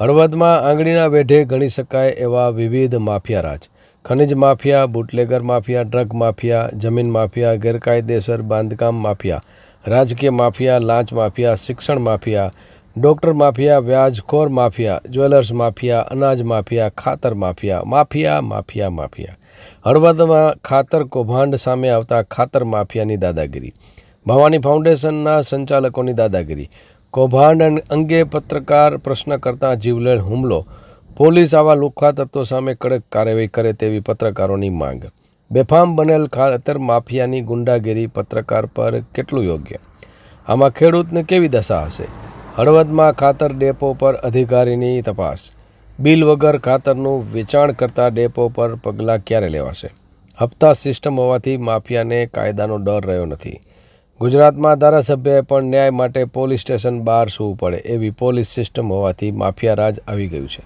હળવદમાં આંગળીના વેઢે ગણી શકાય એવા વિવિધ માફિયા રાજ. ખનિજ mafia, bootlegger mafia, drug mafia, જમીન માફિયા, ગેરકાયદેસર બાંધકામ માફિયા, રાજકીય માફિયા, લાંચ માફિયા, શિક્ષણ માફિયા, ડોક્ટર માફિયા, વ્યાજખોર માફિયા, જ્વેલર્સ માફિયા, અનાજ માફિયા, ખાતર માફિયા માફિયા માફિયા માફિયા. હળવદમાં ખાતર કૌભાંડ સામે આવતા ખાતર માફિયાની દાદાગીરી. ભવાની ફાઉન્ડેશનના સંચાલકોની દાદાગીરી. કૌભાંડ અંગે પત્રકાર પ્રશ્ન કરતા જીવલેણ હુમલો. પોલીસ આવા લુખ્ખા તત્વો સામે કડક કાર્યવાહી કરે તેવી પત્રકારોની માંગ. બેફામ બનેલ ખાતર માફિયાની ગુંડાગીરી પત્રકાર પર કેટલું યોગ્ય? આમાં ખેડૂતને કેવી દશા હશે? હળવદમાં ખાતર ડેપો પર અધિકારીની તપાસ. બિલ વગર ખાતરનું વેચાણ કરતા ડેપો પર પગલાં ક્યારે લેવાશે? હપ્તા સિસ્ટમ હોવાથી માફિયાને કાયદાનો ડર રહ્યો નથી. ગુજરાતમાં ધારાસભ્યએ પણ ન્યાય માટે પોલીસ સ્ટેશન બહાર સૂવું પડે એવી પોલીસ સિસ્ટમ હોવાથી માફિયા રાજ આવી ગયું છે.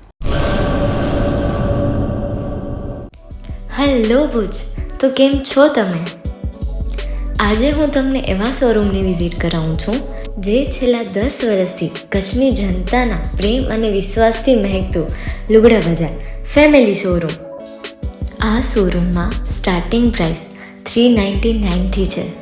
હેલો ભુજ, તો કેમ છો તમે? આજે હું તમને એવા શોરૂમની વિઝિટ કરાવું છું, જે છેલ્લા દસ વર્ષથી કચ્છની જનતાના પ્રેમ અને વિશ્વાસથી મહેકતું લુગડા બજાર ફેમિલી શોરૂમ. આ શોરૂમમાં સ્ટાર્ટિંગ પ્રાઇસ થ્રી નાઇન્ટી નાઇનથી છે.